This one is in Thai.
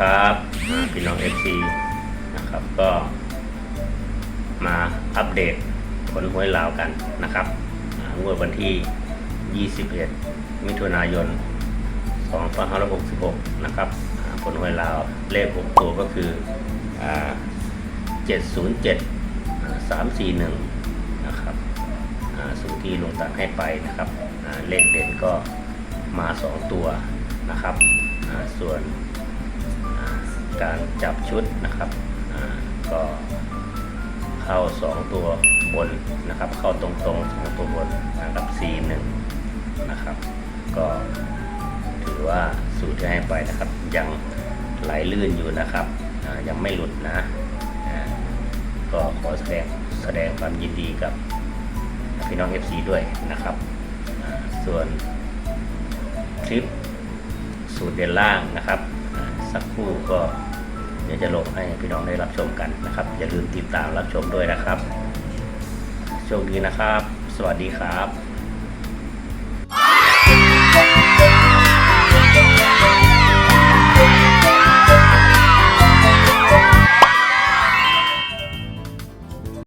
ครับพี่น้องเอฟซีนะครับก็มาอัปเดตผลหวยลาวกันนะครับงวดวันที่ 21 มิถุนายน 2566 นะครับผลหวยลาวเลข 6 ตัวก็คืออ707อ่า341 นะครับสูตรที่ลงตัดให้ไปนะครับเลขเด่นก็มา 2 ตัวนะครับส่วน การจับชุดนะครับก็เข้า 2 ตัวบนนะครับ เข้าตรงๆสองตัวบนนะครับ C1 นะครับ ก็ถือว่าสูตรที่ให้ไปนะครับ ยังไหลลื่นอยู่นะครับยังไม่หลุดนะก็ขอแสดงแสดงความยินดีกับพี่น้อง FC ด้วยนะครับ ส่วนคลิปสูตรเด่นล่างนะครับ สักครู่ก็เดี๋ยวจะลงให้พี่น้องได้รับชมกันนะครับ อย่าลืมติดตามรับชมด้วยนะครับโชคดีนะครับ สวัสดีครับ